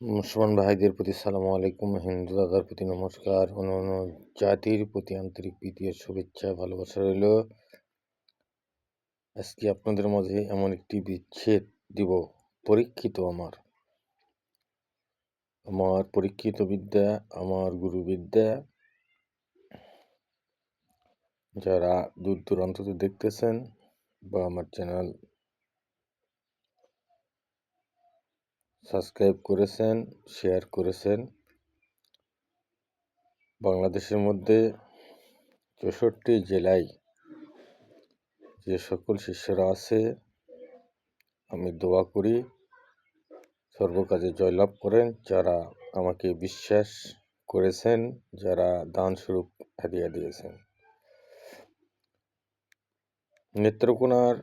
মুসলমান ভাইদের প্রতি সালাম আলাইকুম, হিন্দু দাদার প্রতি নমস্কার অন্য অন্য জাতির প্রতি আন্তরিক প্রীতি ও শুভেচ্ছা, ভালোবাসা রইল। আজকে আপনাদের মাঝে এমন একটি বিচ্ছেদ দিব, পরীক্ষিত আমার। আমার পরীক্ষিত বিদ্যা, আমার গুরু বিদ্যা। যারা দূর দূরান্ত দেখতেছেন বা আমার চ্যানেল সাবস্ক্রাইব করেছেন, শেয়ার করেছেন। বাংলাদেশের মধ্যে চৌষট্টি জেলায় যে সকল শিষ্যরা আছে, আমি দোয়া করি, সর্বকাজে জয়লাভ করেন। যারা আমাকে বিশ্বাস করেছেন, যারা দান স্বরূপ হাদিয়া দিয়েছেন। নেত্রকোনার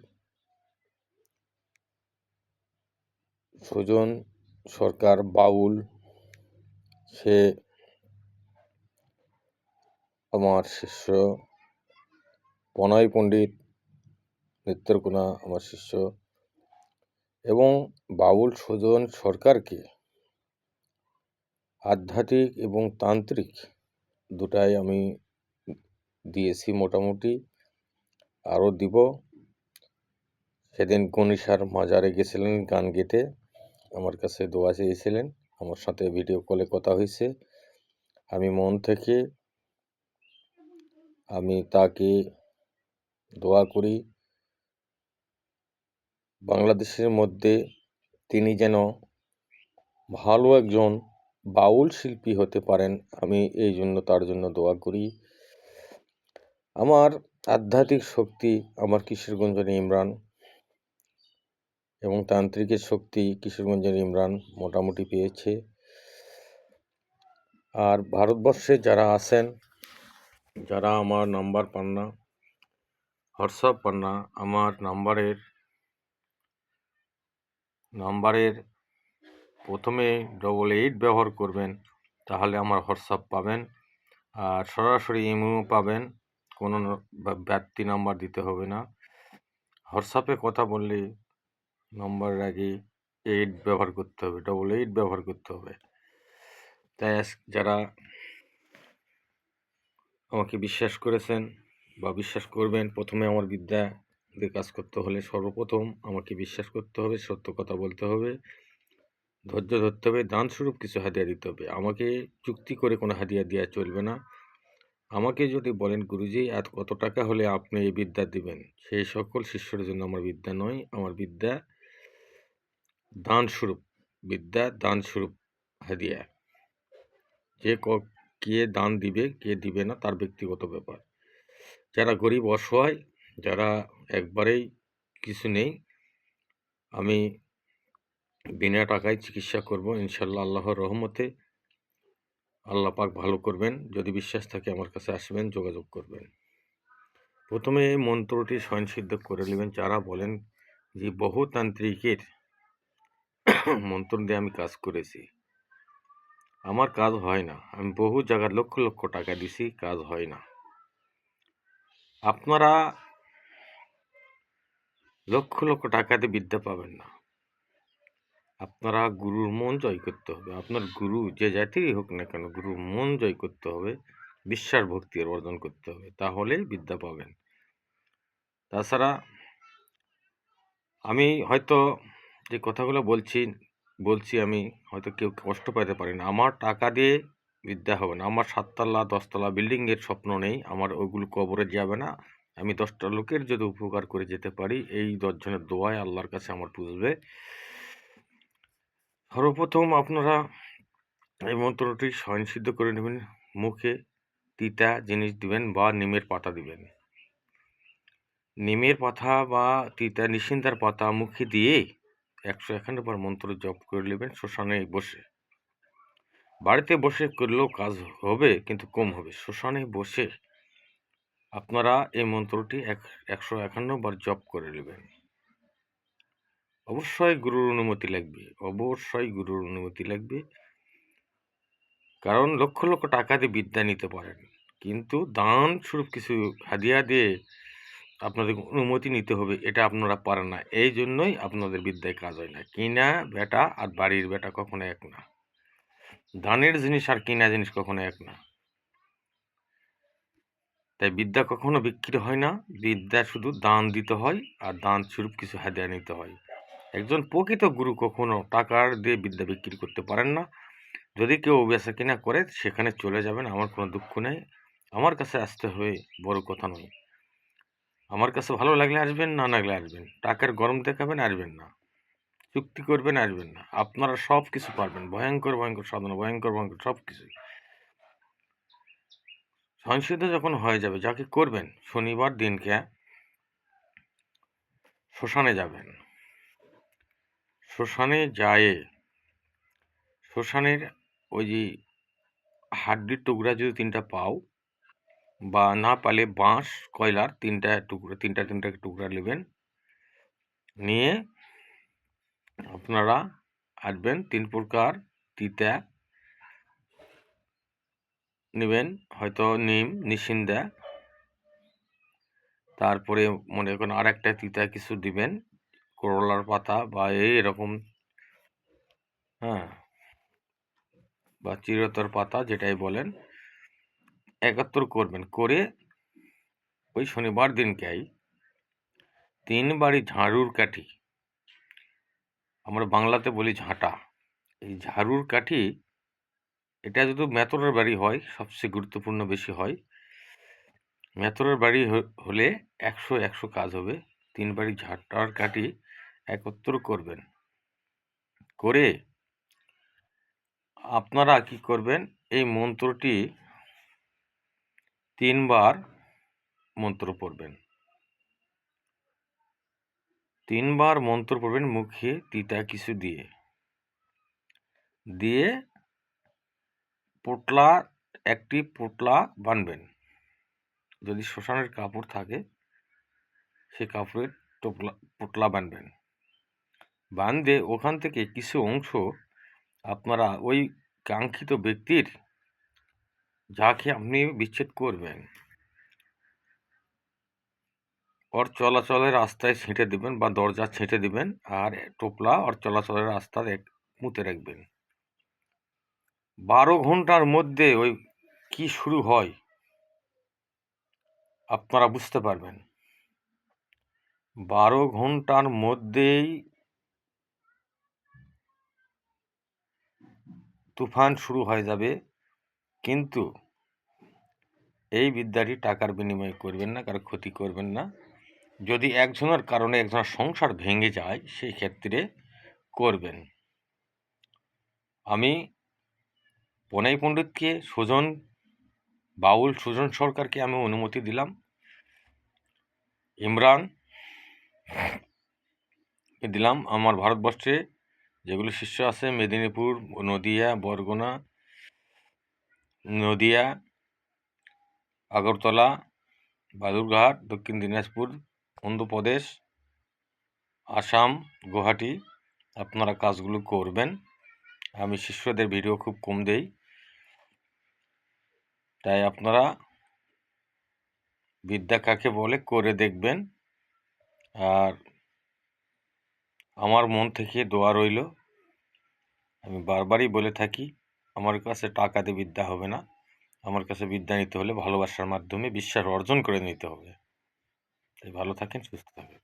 সুজন সরকার, বাউল, সে আমার শিষ্য প্রণয় পণ্ডিত, নেত্রকোনা আমার শিষ্য। এবং বাউল সুজন সরকারকে আধ্যাত্মিক এবং তান্ত্রিক দুটাই আমি দিয়েছি মোটামুটি, আরও দিব। সেদিন গণিসার মাজারে গেছিলেন গান গেতে। আমার কাছে দোয়া চেয়েছিলেন। আমার সাথে ভিডিও কলে কথা হয়েছে। আমি মন থেকে আমি তাকে দোয়া করি, বাংলাদেশের মধ্যে তিনি যেন ভালো একজন বাউল শিল্পী হতে পারেন, আমি এই জন্য তার জন্য দোয়া করি। আমার আধ্যাত্মিক শক্তি, আমার কিশোরগঞ্জের ইমরান এবং তান্ত্রিকের শক্তি কিশোরগঞ্জের ইমরান মোটামুটি পেয়েছে। আর ভারতবর্ষে যারা আছেন, যারা আমার নাম্বার পান না, হোয়াটসঅ্যাপ পান না, আমার নাম্বারের নাম্বারের প্রথমে ডবল এইট ব্যবহার করবেন, তাহলে আমার হোয়াটসঅ্যাপ পাবেন। আর সরাসরি ইমো পাবেন, কোনো ব্যক্তি নাম্বার দিতে হবে না। হোয়াটসঅ্যাপে কথা বললে নম্বরের আগে এইট ব্যবহার করতে হবে ডবল এইট ব্যবহার করতে হবে। তাই যারা আমাকে বিশ্বাস করেছেন বা বিশ্বাস করবেন, প্রথমে আমার বিদ্যা দিয়ে কাজ করতে হলে সর্বপ্রথম আমাকে বিশ্বাস করতে হবে, সত্য কথা বলতে হবে, ধৈর্য ধরতে হবে, দানস্বরূপ কিছু হাদিয়া দিতে হবে। আমাকে চুক্তি করে কোনো হাদিয়া দেওয়া চলবে না। আমাকে যদি বলেন, গুরুজি এত কত টাকা হলে আপনি এই বিদ্যা দিবেন? সেই সকল শিষ্যের জন্য আমার বিদ্যা নয়, আমার বিদ্যা দানস্বরূপ বিদ্যা দানস্বরূপ হাদিয়া। যে কে দান দিবে, কে দিবে না, তার ব্যক্তিগত ব্যাপার। যারা গরিব, অসহায়, যারা একবারেই কিছু নেই, আমি বিনা টাকায় চিকিৎসা করব, ইনশাল্লাহ আল্লাহর রহমতে আল্লাহ পাক ভালো করবেন। যদি বিশ্বাস থাকে আমার কাছে আসবেন, যোগাযোগ করবেন। প্রথমে এই মন্ত্রটি স্বয়ংসিদ্ধ করে নেবেন। যারা বলেন যে বহুতান্ত্রিকের মন্ত্র দিয়ে আমি কাজ করেছি। আমার কাজ হয় না। আমি বহু জায়গায় লক্ষ লক্ষ টাকা দিছি, কাজ হয় না। আপনারা লক্ষ লক্ষ টাকাতে বিদ্যা পাবেন না। আপনারা গুরুর মন জয় করতে হবে। আপনার গুরু যে জাতিরই হোক না কেন, গুরুর মন জয় করতে হবে, বিশ্বাস, ভক্তি অর্জন করতে হবে, তাহলেই বিদ্যা পাবেন। তাছাড়া আমি হয়তো যে কথাগুলো বলছি বলছি আমি হয়তো কেউ কষ্ট পাইতে পারি না। আমার টাকা দিয়ে বিদ্যা হবে না। আমার সাততলা, দশতলা বিল্ডিংয়ের স্বপ্ন নেই। আমার ওইগুলো কবরে যাবে না। আমি দশটা লোকের যদি উপকার করে যেতে পারি, এই দশজনের দোয়ায় আল্লাহর কাছে আমার পুষবে সর্বপ্রথম আপনারা এই মন্ত্রটি স্বয়ংসিদ্ধ করে নেবেন। মুখে তিতা জিনিস দিবেন বা নিমের পাতা দিবেন। নিমের পাতা বা তিতা নিশিন্দার পাতা মুখে দিয়ে একশো একান্ন বার মন্ত্র জপ করে নেবেন শ্মশানে বসে। বাড়িতে বসে করলেও কাজ হবে, কিন্তু কম হবে। শ্মশানে বসে আপনারা এই মন্ত্রটি এক, একশো একান্ন বার জপ করে নেবেন। অবশ্যই গুরুর অনুমতি লাগবে, অবশ্যই গুরুর অনুমতি লাগবে। কারণ লক্ষ লক্ষ টাকা দিয়ে বিদ্যা নিতে পারেন, কিন্তু দান স্বরূপ কিছু হাদিয়া দিয়ে আপনাদের অনুমতি নিতে হবে, এটা আপনারা পারেন না। এই জন্যই আপনাদের বিদ্যায় কাজ হয় না। কিনা বেটা আর বাড়ির বেটা কখনো এক না। দানের জিনিস আর কিনা জিনিস কখনো এক না। তাই বিদ্যা কখনো বিক্রি হয় না। বিদ্যা শুধু দান দিতে হয় আর দান স্বরূপ কিছু হাদিয়া নিতে হয়। একজন প্রকৃত গুরু কখনো টাকার দিয়ে বিদ্যা বিক্রি করতে পারেন না। যদি কেউ বেচা কিনা করে, সেখানে চলে যাবেন, আমার কোনো দুঃখ নেই। আমার কাছে আসতে হবে বড় কথা নয়। আমার কাছে ভালো লাগলে আসবেন, না লাগলে আসবেন। টাকার গরম দেখাবেন, আসবেন না। চুক্তি করবেন, আসবেন না। আপনারা সব কিছু পারবেন। ভয়ঙ্কর ভয়ঙ্কর সাধনা, ভয়ঙ্কর ভয়ঙ্কর সব কিছুই সহিংসিত যখন হয়ে যাবে, যাকে করবেন, শনিবার দিনকে শ্মশানে যাবেন। শ্মশানে যায়, শ্মশানের ওই যে হাড্ডির টুকরা যদি তিনটা পাও বা না পালে বাঁশ, কয়লার তিনটা টুকরা, তিনটা তিনটা টুকরা নেবেন। নিয়ে আপনারা আসবেন তিন প্রকার তিতা। নেবেন হয়তো নিম নিশিন্দা তারপরে মনে করেন আর একটা তিতা কিছু দিবেন, করলার পাতা বা এই এরকম হ্যাঁ বা চিরতর পাতা যেটাই বলেন। একাত্তর করবেন। করে ওই শনিবার দিনকেই তিন বাড়ি ঝাড়ুর কাঠি, আমরা বাংলাতে বলি ঝাঁটা, এই ঝাড়ুর কাঠি, এটা যদি মেতরের বাড়ি হয়, সবচেয়ে গুরুত্বপূর্ণ বেশি হয়, মেতরের বাড়ি হলে একশো একশো কাজ হবে, তিন বাড়ি ঝাঁটার কাঠি একত্র করবেন। করে আপনারা কি করবেন, এই মন্ত্রটি তিনবার মন্ত্র পড়বেন। তিনবার মন্ত্র পড়বেন মুখে তিতা কিছু দিয়ে। দিয়ে পোটলা, একটি পোটলা বানবেন। যদি শ্মশানের কাপড় থাকে, সে কাপড়ের টোপলা, পোটলা বানবেন। বান্ধে ওখান থেকে কিছু অংশ আপনারা ওই কাঙ্ক্ষিত ব্যক্তির যাকে আপনি বিচ্ছেদ করবেন ওর চলাচলের রাস্তায় ছেঁটে দিবেন বা দরজা ছেঁটে দিবেন আর টোপলা ওর চলাচলের রাস্তার এক মুতে রাখবেন। বারো ঘণ্টার মধ্যে ওই কি শুরু হয় আপনারা বুঝতে পারবেন। বারো ঘণ্টার মধ্যেই তুফান শুরু হয়ে যাবে। কিন্তু এই বিদ্যাটি টাকার বিনিময়ে করবেন না, কারও ক্ষতি করবেন না। যদি একজনের কারণে একজনের সংসার ভেঙে যায়, সেই ক্ষেত্রে করবেন। আমি পনাই পণ্ডিতকে সুজন, বাউল সুজন সরকারকে আমি অনুমতি দিলাম। ইমরান দিলাম। আমার ভারতবর্ষে যেগুলো শিষ্য আছে, মেদিনীপুর, নদিয়া, বরগুনা নদিয়া, আগরতলা, বালুরঘাট, দক্ষিণ দিনাজপুর, অন্ধ্রপ্রদেশ, আসাম, গুয়াহাটি। আপনারা কাজগুলো করবেন। আমি শিষ্যদের ভিডিও খুব কম দেই। তাই আপনারা বিদ্যা কাকে বলে করে দেখবেন। আর আমার মন থেকে দোয়া রইল। আমি বারবারই বলে থাকি আমার কাছে টাকা দিয়ে বিদ্যা হবে না। আমার কাছে বিদ্যা নিতে হলে ভালোবাসার মাধ্যমে বিশ্বাস অর্জন করে নিতে হবে। তাই ভালো থাকেন, সুস্থ থাকেন।